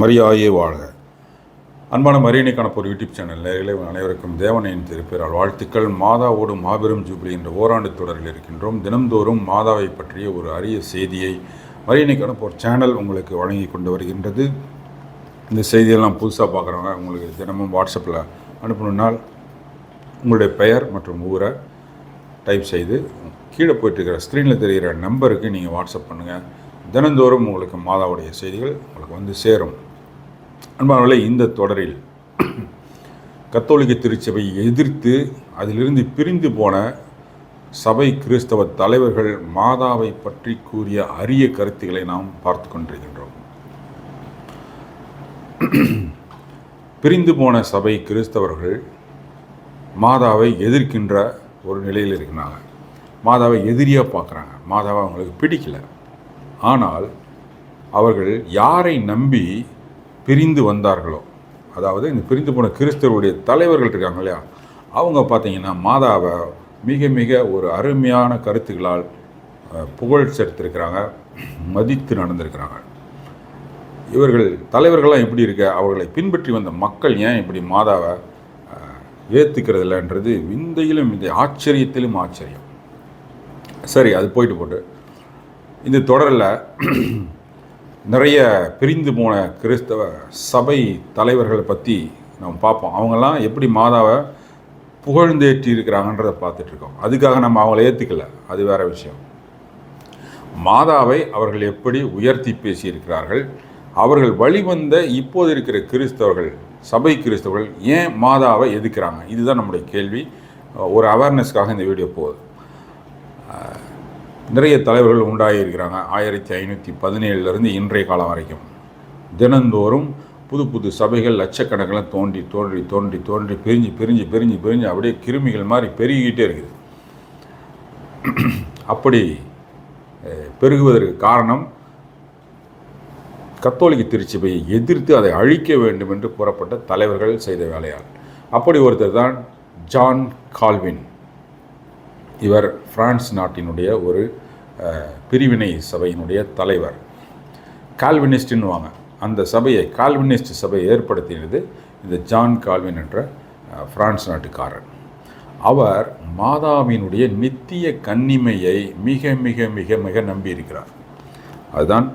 மரியாயே வாழ்க அன்பான மரியணிக்கான ஒரு யூடியூப் சேனல் நேரில் அனைவருக்கும் தேவனையின் திருப்பெயரால் வாழ்த்துக்கள். மாதாவோடு மாபெரும் ஜூபிலி என்ற ஓராண்டு தொடரில் இருக்கின்றோம். தினம்தோறும் மாதாவை பற்றிய ஒரு அரிய செய்தியை மரியணை போர் சேனல் உங்களுக்கு வழங்கி கொண்டு வருகின்றது. இந்த செய்தியெல்லாம் புதுசாக பார்க்குறவங்க உங்களுக்கு தினமும் வாட்ஸ்அப்பில் அனுப்பணுன்னால் உங்களுடைய பெயர் மற்றும் ஊரை டைப் செய்து கீழே போயிட்டுருக்கிற ஸ்க்ரீனில் தெரிகிற நம்பருக்கு நீங்கள் வாட்ஸ்அப் பண்ணுங்கள் தினந்தோறும் உங்களுக்கு மாதாவுடைய செய்திகள் உங்களுக்கு வந்து சேரும். அன்பானவர்களே இந்த தொடரில் கத்தோலிக்க திருச்சபையை எதிர்த்து அதிலிருந்து பிரிந்து போன சபை கிறிஸ்தவ தலைவர்கள் மாதாவை பற்றி கூறிய அரிய கருத்துக்களை நாம் பார்த்து கொண்டிருக்கின்றோம். பிரிந்து போன சபை கிறிஸ்தவர்கள் மாதாவை எதிர்க்கின்ற ஒரு நிலையில் இருக்கிறாங்க. மாதாவை எதிரியாக பார்க்குறாங்க. மாதாவை அவங்களுக்கு பிடிக்கல. ஆனால் அவர்கள் யாரை நம்பி பிரிந்து வந்தார்களோ? அதாவது இந்த பிரிந்து போன கிறிஸ்தவருடைய தலைவர்கள் இருக்காங்க இல்லையா? அவங்க பார்த்தீங்கன்னா மாதாவை மிக மிக ஒரு அருமையான கருத்துக்களால் புகழ் சேர்த்திருக்கிறாங்க மதித்து நடந்திருக்கிறாங்க. இவர்கள் தலைவர்கள்லாம் எப்படி இருக்க? அவர்களை பின்பற்றி வந்த மக்கள் ஏன் இப்படி மாதாவை ஏற்றுக்கிறது இல்லைன்றது விந்தையிலும் இந்த ஆச்சரியத்திலும் ஆச்சரியம். சரி அது போயிட்டு போட்டு. இந்த தொடரில் நிறைய பிரிந்து போன கிறிஸ்தவ சபை தலைவர்களை பற்றி நம்ம பார்ப்போம். அவங்கெல்லாம் எப்படி மாதாவை புகழ்ந்தேற்றி இருக்கிறாங்கன்றதை பார்த்துட்ருக்கோம் அதுக்காக நம்ம அவங்கள ஏற்றுக்கல அது வேற விஷயம். மாதாவை அவர்கள் எப்படி உயர்த்தி பேசியிருக்கிறார்கள்? அவர்கள் வழிவந்த இப்போது இருக்கிற கிறிஸ்தவர்கள் சபை கிறிஸ்தவர்கள் ஏன் மாதாவை எதுக்கிறாங்க இதுதான் நம்முடைய கேள்வி. ஒரு அவேர்னஸ்க்காக இந்த வீடியோ போகுது. நிறைய தலைவர்கள் உண்டாகியிருக்கிறாங்க. ஆயிரத்தி ஐநூற்றி பதினேழுலேருந்து இன்றைய காலம் வரைக்கும். தினந்தோறும் புது புது சபைகள் லட்சக்கணக்கில் தோண்டி தோன்றி தோன்றி தோன்றி பிரிஞ்சு பிரிஞ்சு பிரிஞ்சு பிரிஞ்சு அப்படியே கிருமிகள் மாதிரி பெருகிக்கிட்டே இருக்குது. அப்படி பெருகுவதற்கு காரணம் கத்தோலிக்க திருச்சபையை எதிர்த்து அதை அழிக்க வேண்டும் என்று கூறப்பட்ட தலைவர்கள் செய்த வேலையால். அப்படி ஒருத்தர் தான் ஜான் கால்வின். இவர் பிரான்ஸ் நாட்டினுடைய ஒரு பிரிவினை சபையினுடைய தலைவர். கால்வினிஸ்டுன்னுவாங்க. அந்த சபையை கால்வினிஸ்ட் சபையை ஏற்படுத்தினது இந்த ஜான் கால்வின் என்ற பிரான்ஸ் நாட்டுக்காரர். அவர் மாதாவினுடைய நித்திய கன்னிமையை மிக மிக மிக மிக நம்பியிருக்கிறார். அதுதான்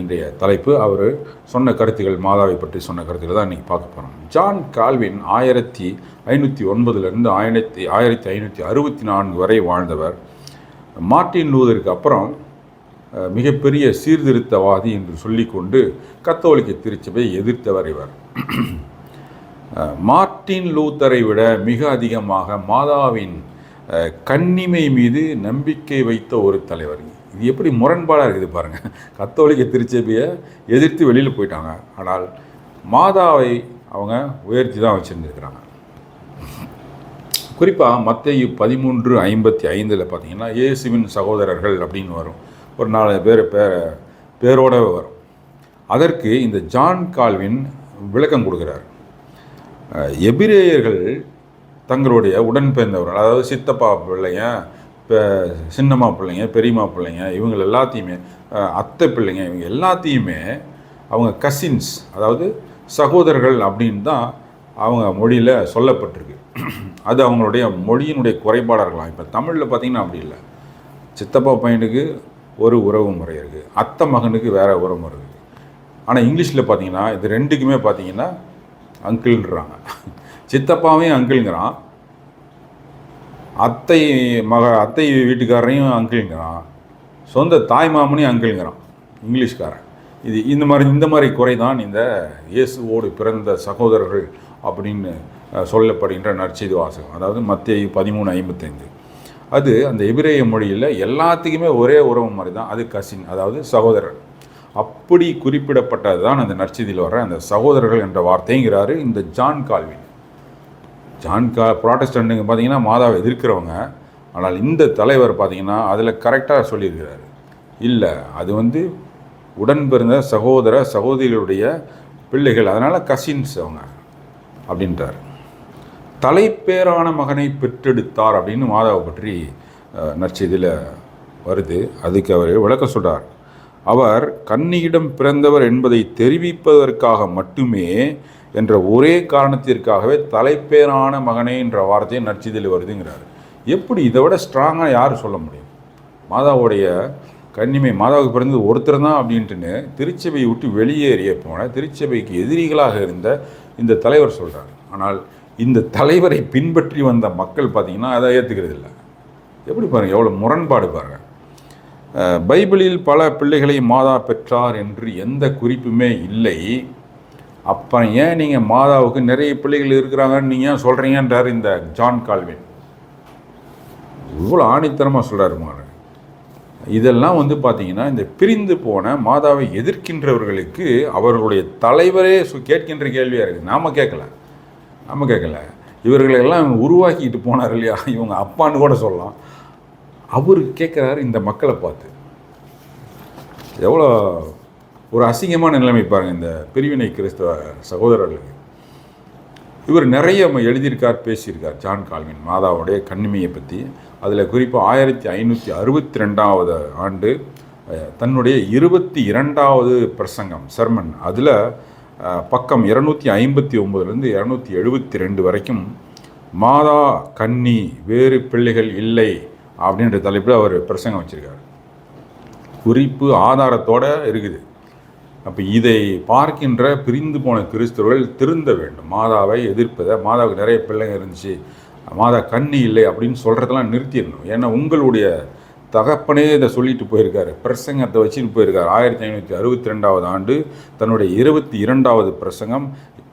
இன்றைய தலைப்பு. அவர் சொன்ன கருத்துகள் மாதாவை பற்றி சொன்ன கருத்துக்கள் தான் இன்றைக்கி பார்க்க போகிறோம் ஜான் கால்வின் ஆயிரத்தி ஐநூற்றி ஒன்பதுலேருந்து ஆயிரத்தி ஆயிரத்தி ஐநூற்றி அறுபத்தி நான்கு வரை வாழ்ந்தவர். மார்ட்டின் லூதருக்கு அப்புறம் மிகப்பெரிய சீர்திருத்தவாதி என்று சொல்லிக்கொண்டு கத்தோலிக்க திருச்சபையை எதிர்த்தவர் இவர். மார்ட்டின் லூத்தரை விட மிக அதிகமாக மாதாவின் கன்னிமை மீது நம்பிக்கை வைத்த ஒரு தலைவர் இது எப்படி முரண்பாடாக இருக்குது பாருங்கள் கத்தோலிக்க திருச்சபையை எதிர்த்து வெளியில் போயிட்டாங்க. ஆனால் மாதாவை அவங்க உயர்த்தி தான் வச்சுருந்துருக்கிறாங்க. குறிப்பாக மத்திய பதிமூன்று ஐம்பத்தி ஐந்தில் பார்த்தீங்கன்னா இயேசுவின் சகோதரர்கள் அப்படின்னு வரும். ஒரு நாலு பேர் பேர பேரோட வரும். அதற்கு இந்த ஜான் கால்வின் விளக்கம் கொடுக்குறார். எபிரேயர்கள் தங்களுடைய உடன்பிறந்தவர்கள் அதாவது சித்தப்பா பிள்ளையன் இப்போ சின்னம்மா பிள்ளைங்க பெரியம்மா பிள்ளைங்க இவங்க எல்லாத்தையுமே அத்தை பிள்ளைங்க இவங்க எல்லாத்தையுமே அவங்க கசின்ஸ் அதாவது சகோதரர்கள் அப்படின்னு தான் அவங்க மொழியில் சொல்லப்பட்டிருக்கு. அது அவங்களுடைய மொழியினுடைய குறைபாடாக இருக்கலாம் இப்போ தமிழில் பார்த்தீங்கன்னா அப்படி இல்லை. சித்தப்பா பையனுக்கு ஒரு உறவு முறை இருக்குது அத்தை மகனுக்கு வேறு உறவு முறை இருக்குது ஆனால் இங்கிலீஷில் பார்த்தீங்கன்னா இது ரெண்டுக்குமே பார்த்தீங்கன்னா அங்கிள்ன்றாங்க சித்தப்பாவையும் அங்கிள்ங்கிறான் அத்தை மக அத்தை வீட்டுக்காரரையும் அங்கிள்ங்கிறான். சொந்த தாய் மாமனையும் அங்கிள்ங்கிறான். இங்கிலீஷ்காரன். இது இந்த மாதிரி இந்த மாதிரி குறை தான் இந்த இயேசுவோடு பிறந்த சகோதரர்கள் அப்படின்னு சொல்லப்படுகின்ற நற்செய்தி வாசகம். அதாவது மத்திய பதிமூணு ஐம்பத்தைந்து. அது அந்த எபிரேய மொழியில் எல்லாத்துக்குமே ஒரே உறவு மாதிரி தான் அது கசின் அதாவது சகோதரர். அப்படி குறிப்பிடப்பட்டது தான் அந்த நற்செய்தியில் வர அந்த சகோதரர்கள் என்ற வார்த்தைங்கிறாரு இந்த ஜான் கால்வின். ஜான் கா ப்ராட்டஸ்டண்ட்டுங்க பார்த்தீங்கன்னா மாதாவை எதிர்க்கிறவங்க. ஆனால் இந்த தலைவர் பார்த்தீங்கன்னா அதில் கரெக்டாக சொல்லியிருக்கிறாரு. இல்லை அது வந்து உடன் பிறந்த சகோதர சகோதரிகளுடைய பிள்ளைகள் அதனால் கசின்ஸ் அவங்க அப்படின்றார் தலைப்பேரான மகனை பெற்றெடுத்தார் அப்படின்னு மாதாவை பற்றி நற்செய்தியில் வருது. அதுக்கு அவர் விளக்க சொல்கிறார் அவர் கன்னியிடம் பிறந்தவர் என்பதை தெரிவிப்பதற்காக மட்டுமே என்ற ஒரே காரணத்திற்காகவே தலைப்பேரான மகனே என்ற வார்த்தையை நற்செய்தியில் வருதுங்கிறார். எப்படி இதை விட ஸ்ட்ராங்காக யார் சொல்ல முடியும்? மாதாவுடைய கன்னிமை மாதாவுக்கு பிறந்தது ஒருத்தர் தான் அப்படின்ட்டுன்னு திருச்சபையை விட்டு வெளியேறிய போன திருச்சபைக்கு எதிரிகளாக இருந்த இந்த தலைவர் சொல்கிறார் ஆனால் இந்த தலைவரை பின்பற்றி வந்த மக்கள் பார்த்திங்கன்னா அதை ஏற்றுக்கிறது இல்லை. எப்படி பாருங்கள் எவ்வளோ முரண்பாடு பாருங்கள் பைபிளில் பல பிள்ளைகளை மாதா பெற்றார் என்று எந்த குறிப்புமே இல்லை. அப்புறம் ஏன் நீங்கள் மாதாவுக்கு நிறைய பிள்ளைகள் இருக்கிறாங்கன்னு நீங்கள் ஏன் சொல்கிறீங்கன்றார் இந்த ஜான் கால்வின். இவ்வளோ ஆணித்தரமாக சொல்கிறாரு மாறு இதெல்லாம் வந்து பார்த்தீங்கன்னா இந்த பிரிந்து போன மாதாவை எதிர்க்கின்றவர்களுக்கு அவர்களுடைய தலைவரே சு- கேட்கின்ற கேள்வியாக இருக்குது நாம் கேட்கல. நம்ம கேட்கல. இவர்களெல்லாம் இவங்க உருவாக்கிட்டு போனார் இல்லையா? இவங்க அப்பான்னு கூட சொல்லலாம். அவர் கேட்குறாரு இந்த மக்களை பார்த்து. எவ்வளோ ஒரு அசிங்கமான நிலைமை பாருங்கள் இந்த பிரிவினை கிறிஸ்தவ சகோதரர்களுக்கு. இவர் நிறைய எழுதியிருக்கார் பேசியிருக்கார். ஜான் கால்வின் மாதாவுடைய கண்ணிமையை பற்றி அதில் குறிப்பாக ஆயிரத்தி ஐநூற்றி அறுபத்தி ரெண்டாவது ஆண்டு தன்னுடைய இருபத்தி இரண்டாவது பிரசங்கம் சர்மன் அதில் பக்கம் இரநூத்தி ஐம்பத்தி ஒம்பதுலேருந்து இரநூத்தி எழுபத்தி ரெண்டு வரைக்கும் மாதா கன்னி வேறு பிள்ளைகள் இல்லை அப்படின்ற தலைப்பில் அவர் பிரசங்கம் வச்சுருக்கார். குறிப்பு ஆதாரத்தோட இருக்குது. அப்போ இதை பார்க்கின்ற பிரிந்து போன கிறிஸ்தவர்கள் திருந்த வேண்டும். மாதாவை எதிர்ப்பதை மாதாவுக்கு நிறைய பிள்ளைங்க இருந்துச்சு மாதா கண்ணி இல்லை அப்படின்னு சொல்கிறதெல்லாம் நிறுத்திடணும். ஏன்னா உங்களுடைய தகப்பனே இதை சொல்லிட்டு போயிருக்காரு. பிரசங்கத்தை வச்சுட்டு போயிருக்காரு. ஆயிரத்தி ஐநூற்றி அறுபத்தி ரெண்டாவது ஆண்டு தன்னுடைய இருபத்தி இரண்டாவது பிரசங்கம்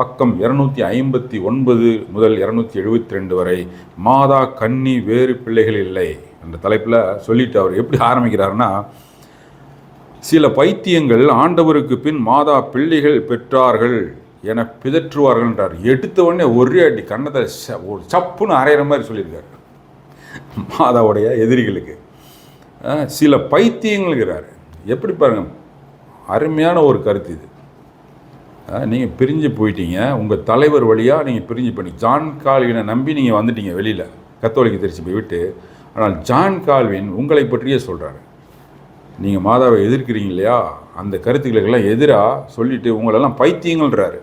பக்கம் இரநூத்தி ஐம்பத்தி ஒன்பது முதல் இரநூத்தி எழுபத்தி ரெண்டு வரை மாதா கன்னி வேறு பிள்ளைகள் இல்லை என்ற தலைப்பில் சொல்லிட்டு அவர் எப்படி ஆரம்பிக்கிறாருன்னா சில பைத்தியங்கள் ஆண்டவருக்கு பின் மாதா பிள்ளைகள் பெற்றார்கள் என பிதற்றுவார்கள் என்றார். எடுத்த உடனே ஒரே அடி கன்னத்தை ச- ஒரு சப்புன்னு அரைகிற மாதிரி சொல்லியிருக்காரு. மாதாவுடைய எதிரிகளுக்கு. சில பைத்தியங்கள்ங்கிறார் எப்படி பாருங்க அருமையான ஒரு கருத்து இது. நீங்கள் பிரிஞ்சு போயிட்டீங்க உங்கள் தலைவர் வழியாக நீங்கள் பிரிஞ்சு பண்ணி ஜான் கால்வினை நம்பி நீங்கள் வந்துட்டீங்க வெளியில். கத்தோலிக்க திருச்சி போய் விட்டு. ஆனால் ஜான் கால்வின் உங்களை பற்றியே சொல்கிறாரு நீங்கள் மாதாவை எதிர்க்கிறீங்க இல்லையா? அந்த கருத்துக்களுக்கெல்லாம் எதிராக சொல்லிட்டு உங்களெல்லாம் பைத்தியங்கள்ன்றாரு.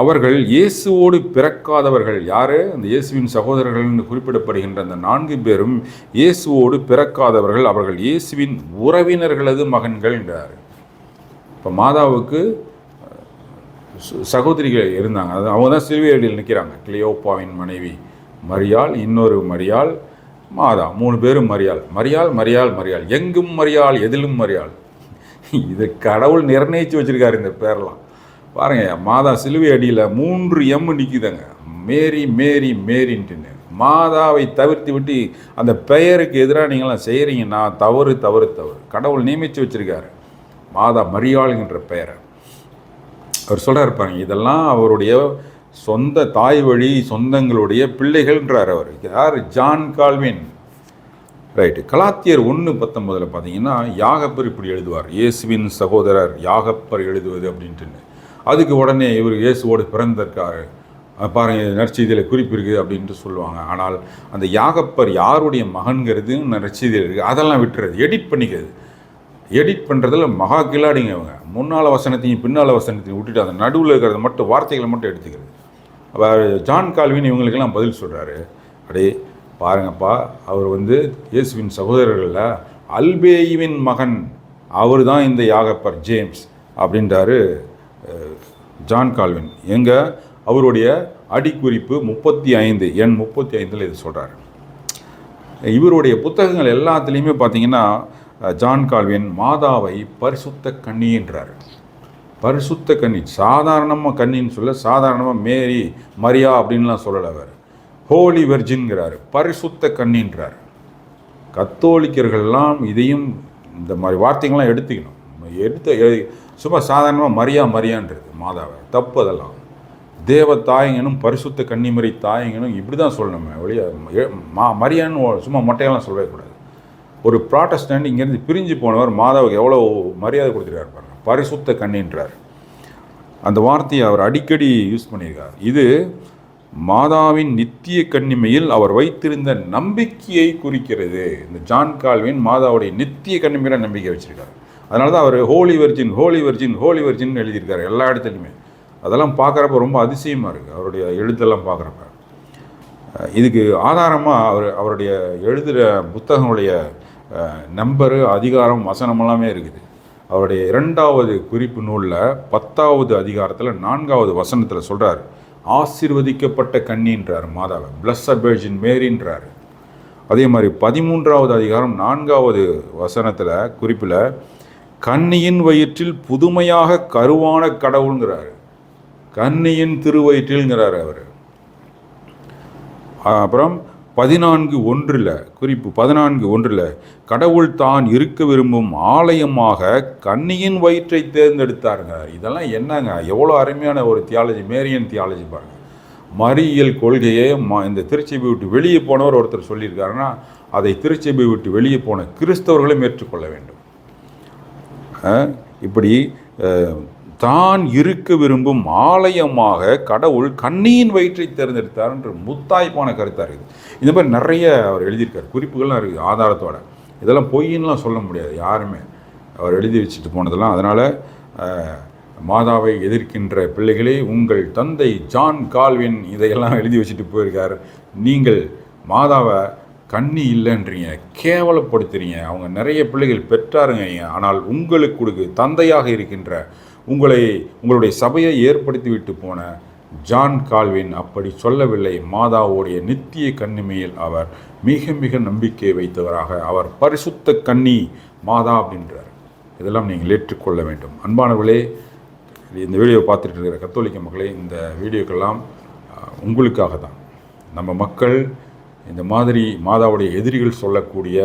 அவர்கள் இயேசுவோடு பிறக்காதவர்கள். யார்? அந்த இயேசுவின் சகோதரர்கள் என்று குறிப்பிடப்படுகின்ற அந்த நான்கு பேரும் இயேசுவோடு பிறக்காதவர்கள். அவர்கள் இயேசுவின் உறவினர்களது மகன்கள் என்றார் இப்போ மாதாவுக்கு சகோதரிகள் இருந்தாங்க. அது அவங்க தான் சிலுவையடியில் நிற்கிறாங்க. கிளியோப்பாவின் மனைவி மரியாள் இன்னொரு மரியாள் மாதா மூணு பேரும் மரியாள். மரியாள் மரியாள் மரியாள். எங்கும் மரியாள் எதிலும் மரியாள். இது கடவுள் நிர்ணயித்து வச்சிருக்காரு இந்த பேரெல்லாம். பாருங்க மாதா சிலுவை அடியில் மூன்று எம் நிற்குதுங்க மேரி மேரி மேரின்ட்டுன்னு. மாதாவை தவிர்த்து விட்டு அந்த பெயருக்கு எதிராக நீங்களாம் செய்கிறீங்கன்னா தவறு தவறு தவறு. கடவுள் நியமித்து வச்சிருக்காரு. மாதா மரியாளுங்கிற பெயரை. அவர் சொல்கிறார் பாருங்க இதெல்லாம் அவருடைய சொந்த தாய் வழி சொந்தங்களுடைய பிள்ளைகள்ன்றார் அவர். யார்? John Calvin. ரைட்டு கலாத்தியர் ஒன்று பத்தொன்பதில் பார்த்தீங்கன்னா யாகப்பர் இப்படி எழுதுவார். இயேசுவின் சகோதரர் யாகப்பர் எழுதுவது அப்படின்ட்டுன்னு. அதுக்கு உடனே இவர் இயேசுவோடு பிறந்திருக்காரு. அஹ் பாருங்க நற்செய்தியில் குறிப்பிருக்கு அப்படின்ட்டு சொல்லுவாங்க. ஆனால் அந்த யாகப்பர் யாருடைய மகன்கிறது நற்செய்தியில் இருக்குது அதெல்லாம் விட்டுறது எடிட் பண்ணிக்கிறது. எடிட் பண்ணுறதுல மகா கில்லாடிங்க அவங்க முன்னால் வசனத்தையும் பின்னால் வசனத்தையும் விட்டுட்டு அந்த நடுவில் இருக்கிறத மட்டும் வார்த்தைகளை மட்டும் எடுத்துக்கிறது. அப்போ ஜான் கால்வின் இவங்களுக்கெல்லாம் பதில் சொல்கிறாரு அடே பாருங்கப்பா அவர் வந்து இயேசுவின் சகோதரர்களில் அல்பேயுவின் மகன் அவர் தான் இந்த யாகப்பர் ஜேம்ஸ் அப்படின்றாரு ஜான் கால்வின். எங்கே? அவருடைய அடிக்குறிப்பு முப்பத்தி ஐந்து எண் முப்பத்தி ஐந்தில் இது சொல்கிறாரு இவருடைய புத்தகங்கள் எல்லாத்துலேயுமே பார்த்தீங்கன்னா ஜான் கால்வின் மாதாவை பரிசுத்த கண்ணின்றார் பரிசுத்த கன்னி. சாதாரணமாக கன்னின்னு சொல்ல சாதாரணமாக மேரி மரியா அப்படின்லாம் சொல்லலை அவர். ஹோலி வெர்ஜின்கிறார் பரிசுத்த கன்னின்றார். கத்தோலிக்கர்கள்லாம் இதையும் இந்த மாதிரி வார்த்தைகள்லாம் எடுத்துக்கணும். எடுத்து சும்மா சாதாரணமாக மரியா மரியான்றது மாதாவை. தப்பு அதெல்லாம். தேவ தாயங்கனும் பரிசுத்த கன்னிமரி தாயங்கனும் இப்படி தான் சொல்லணுமே ஒழிய மா மரியான்னு சும்மா மொட்டையெல்லாம் சொல்லவே கூடாது. ஒரு ப்ராட்டஸ்டன்ட் இங்கேருந்து பிரிஞ்சு போனவர் மாதாவுக்கு எவ்வளோ மரியாதை கொடுத்துருக்காரு பாருங்க பரிசுத்த கண்ணின்றார். அந்த வார்த்தையை அவர் அடிக்கடி யூஸ் பண்ணியிருக்கார். இது மாதாவின் நித்திய கண்ணிமையில் அவர் வைத்திருந்த நம்பிக்கையை குறிக்கிறது. இந்த ஜான் கால்வின் மாதாவுடைய நித்திய கன்னிமையில நம்பிக்கை வச்சிருக்காரு. அதனால தான் அவர் holy virgin holy virgin holy virgin எழுதியிருக்காரு எல்லா இடத்துலையுமே. அதெல்லாம் பார்க்குறப்ப ரொம்ப அதிசயமாக இருக்குது அவருடைய எழுத்தெல்லாம் பார்க்குறப்ப. இதுக்கு ஆதாரமாக அவர் அவருடைய எழுதுகிற புத்தகங்களுடைய நம்பரு அதிகாரம் வசனம் எல்லாமே இருக்குது. அவருடைய இரண்டாவது குறிப்பு நூலில் பத்தாவது அதிகாரத்தில் நான்காவது வசனத்தில் சொல்கிறார் ஆசிர்வதிக்கப்பட்ட கன்னின்றார் மாதாவை பிளஸ்ஸட் வெர்ஜின் மேரின்றார். அதே மாதிரி பதிமூன்றாவது அதிகாரம் நான்காவது வசனத்தில் குறிப்பில் கன்னியின் வயிற்றில் புதுமையாக கருவான கடவுளுங்கிறார். கன்னியின் திருவயிற்றில்ங்கிறார் அவர். அப்புறம் பதினான்கு ஒன்றில் குறிப்பு பதினான்கு ஒன்றில் கடவுள் தான் இருக்க விரும்பும் ஆலயமாக கன்னியின் வயிற்றை தேர்ந்தெடுத்தாருங்க. இதெல்லாம் என்னங்க? எவ்வளோ அருமையான ஒரு தியாலஜி மேரியன் தியாலஜி பாருங்க. மறியியல் கொள்கையை ம இந்த திருச்சபை விட்டு வெளியே போனவர் ஒருத்தர் சொல்லியிருக்காருன்னா அதை திருச்சபை விட்டு வெளியே போன கிறிஸ்தவர்களும் ஏற்றுக்கொள்ள வேண்டும். இப்படி தான் இருக்க விரும்பும் ஆலயமாக கடவுள் கண்ணியின் வயிற்றை தேர்ந்தெடுத்தார் என்று முத்தாய்ப்பான கருத்தாக இருக்குது. இந்த மாதிரி நிறைய அவர் எழுதியிருக்கார். குறிப்புகள்லாம் இருக்குது ஆதாரத்தோட. இதெல்லாம் பொய்ன்னுலாம் சொல்ல முடியாது. யாருமே அவர் எழுதி வச்சுட்டு போனதெல்லாம். அதனால் மாதாவை எதிர்க்கின்ற பிள்ளைகளே உங்கள் தந்தை ஜான் கால்வின் இதையெல்லாம் எழுதி வச்சுட்டு போயிருக்கார். நீங்கள் மாதாவை கண்ணி இல்லைன்றீங்க. கேவலப்படுத்துறீங்க. அவங்க நிறைய பிள்ளைகள் பெற்றாருங்க. ஆனால் உங்களுக்கு கொடுக்கு தந்தையாக இருக்கின்ற உங்களை உங்களுடைய சபையை ஏற்படுத்திவிட்டு போன ஜான் கால்வின் அப்படி சொல்லவில்லை மாதாவுடைய நித்திய கண்ணிமையில் அவர் மிக மிக நம்பிக்கை வைத்தவராக அவர் பரிசுத்த கன்னி மாதா அப்படின்றார். இதெல்லாம் நீங்கள் ஏற்றுக்கொள்ள வேண்டும். அன்பானவர்களே இந்த வீடியோ பார்த்துட்டு இருக்கிற கத்தோலிக்க மக்களே இந்த வீடியோக்கெல்லாம் உங்களுக்காக தான். நம்ம மக்கள் இந்த மாதிரி மாதாவுடைய எதிரிகள் சொல்லக்கூடிய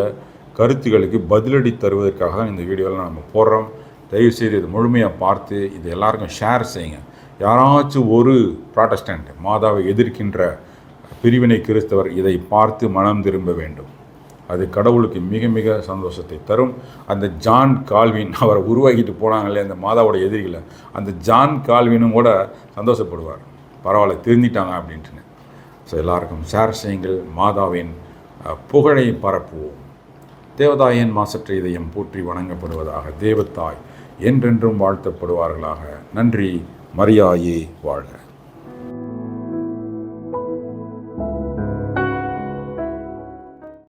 கருத்துக்களுக்கு பதிலடி தருவதற்காக தான் இந்த வீடியோவில் நம்ம போடுறோம். தயவுசெய்து இது முழுமையாக பார்த்து இது எல்லாருக்கும் ஷேர் செய்யுங்க. யாராச்சும் ஒரு ப்ராட்டஸ்டன்ட் மாதாவை எதிர்க்கின்ற பிரிவினை கிறிஸ்தவர் இதை பார்த்து மனம் திரும்ப வேண்டும். அது கடவுளுக்கு மிக மிக சந்தோஷத்தை தரும். அந்த ஜான் கால்வின் அவரை உருவாக்கிட்டு போனாங்களே அந்த மாதாவோட எதிரிகளை அந்த ஜான் கால்வினும் கூட சந்தோஷப்படுவார். பரவாயில்ல திருந்திட்டாங்க அப்படின்ட்டுன்னு. ஸோ எல்லாருக்கும் ஷேர் செய்யுங்கள். மாதாவின் புகழை பரப்புவோம். தேவதாயன் மாசற்ற இதயம் போற்றி வணங்கப்படுவதாக தேவத்தாய் என்றென்றும் வாழ்த்தப்படுவார்களாக. நன்றி. மரியாயே வாழ்க.